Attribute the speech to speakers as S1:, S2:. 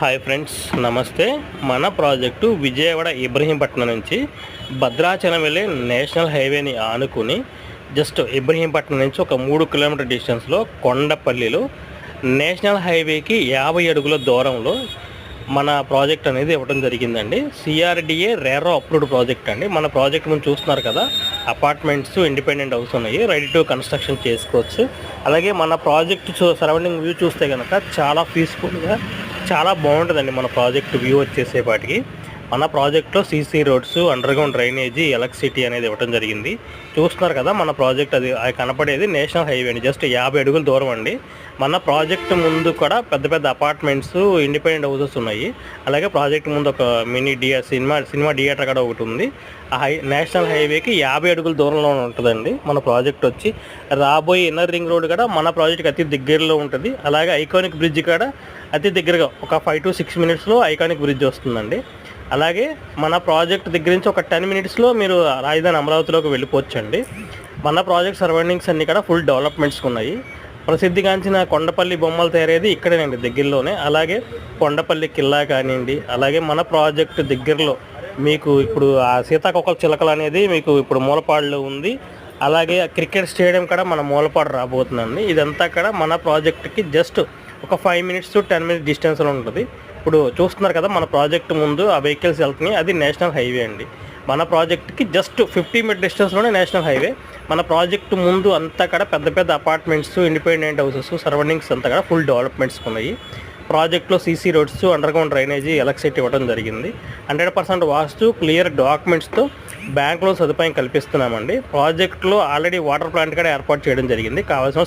S1: Hi friends నమస్తే. మన project Vijayawada Ibrahimpatnam నుంచి భద్రాచలం వెళ్ళే నేషనల్ హైవేని ఆనుకుని జస్ట్ ఇబ్రహీంపట్నం నుంచి ఒక మూడు కిలోమీటర్ డిస్టెన్స్లో కొండపల్లిలో నేషనల్ హైవేకి యాభై అడుగుల దూరంలో మన ప్రాజెక్ట్ అనేది ఇవ్వడం జరిగిందండి. సిఆర్డిఏ రేరో అప్రూవ్డ్ ప్రాజెక్ట్ అండి. మన ప్రాజెక్ట్ ముందు చూస్తున్నారు కదా అపార్ట్మెంట్స్ ఇండిపెండెంట్ హౌస్ ఉన్నాయి. రెడీ టు కన్స్ట్రక్షన్ చేసుకోవచ్చు. అలాగే మన ప్రాజెక్ట్ చూ సరౌండింగ్ వ్యూ చూస్తే కనుక చాలా పీస్ఫుల్గా చాలా బాగుంటుందండి మన ప్రాజెక్ట్ వ్యూ వచ్చేసేపాటికి. మన ప్రాజెక్ట్లో CC roads underground drainage electricity అనేది ఇవ్వడం జరిగింది. చూస్తున్నారు కదా మన ప్రాజెక్ట్ అది కనపడేది నేషనల్ హైవే అండి. జస్ట్ యాభై అడుగుల దూరం అండి. మన ప్రాజెక్ట్ ముందు కూడా పెద్ద పెద్ద అపార్ట్మెంట్స్ ఇండిపెండెంట్ హౌసెస్ ఉన్నాయి. అలాగే ప్రాజెక్ట్ ముందు ఒక మినీ డియర్ సినిమా సినిమా థియేటర్ కూడా ఒకటి ఉంది. ఆ హై నేషనల్ హైవేకి యాభై అడుగుల దూరంలో ఉంటుందండి మన ప్రాజెక్ట్ వచ్చి. రాబోయే ఇన్నర్ రింగ్ రోడ్ కూడా మన ప్రాజెక్ట్కి అతి దగ్గరలో ఉంటుంది. అలాగే ఐకానిక్ బ్రిడ్జ్ కూడా అతి దగ్గరగా ఒక ఫైవ్ టు సిక్స్ మినిట్స్లో ఐకానిక్ బ్రిడ్జ్ వస్తుందండి. అలాగే మన ప్రాజెక్ట్ దగ్గర నుంచి ఒక టెన్ మినిట్స్లో మీరు రాజధాని అమరావతిలోకి వెళ్ళిపోవచ్చండి. మన ప్రాజెక్ట్ సరౌండింగ్స్ అన్నీ కూడా ఫుల్ డెవలప్మెంట్స్ ఉన్నాయి. ప్రసిద్ధిగాంచిన కొండపల్లి బొమ్మలు తయారేది ఇక్కడేనండి దగ్గరలోనే. అలాగే కొండపల్లి కిల్లా కానివ్వండి అలాగే మన ప్రాజెక్ట్ దగ్గరలో మీకు ఇప్పుడు ఆ సీతాకొకల చిలకలు అనేది మీకు ఇప్పుడు మూలపాడులో ఉంది. అలాగే క్రికెట్ స్టేడియం కూడా మన మూలపాడు రాబోతుందండి. ఇదంతా కూడా మన ప్రాజెక్ట్కి జస్ట్ ఒక five minutes to ten minutes డిస్టెన్స్లో ఉంటుంది. ఇప్పుడు చూస్తున్నారు కదా మన ప్రాజెక్ట్ ముందు ఆ వెహికల్స్ వెళ్తున్నాయి. అది నేషనల్ హైవే అండి. మన ప్రాజెక్ట్కి జస్ట్ ఫిఫ్టీ మీటర్ డిస్టెన్స్లోనే నేషనల్ హైవే. మన ప్రాజెక్ట్ ముందు అంతా కూడా పెద్ద పెద్ద అపార్ట్మెంట్స్ ఇండిపెండెంట్ హౌసెస్ సరౌండింగ్స్ అంతా కూడా ఫుల్ డెవలప్మెంట్స్ ఉన్నాయి. ప్రాజెక్ట్లో CC roads underground drainage electricity ఇవ్వడం జరిగింది. హండ్రెడ్ పర్సెంట్ వాస్తు క్లియర్ డాక్యుమెంట్స్తో బ్యాంక్ లోన్ సదుపాయం కల్పిస్తున్నామండి. ప్రాజెక్ట్లో ఆల్రెడీ వాటర్ ప్లాంట్ కూడా ఏర్పాటు చేయడం జరిగింది. కావాల్సిన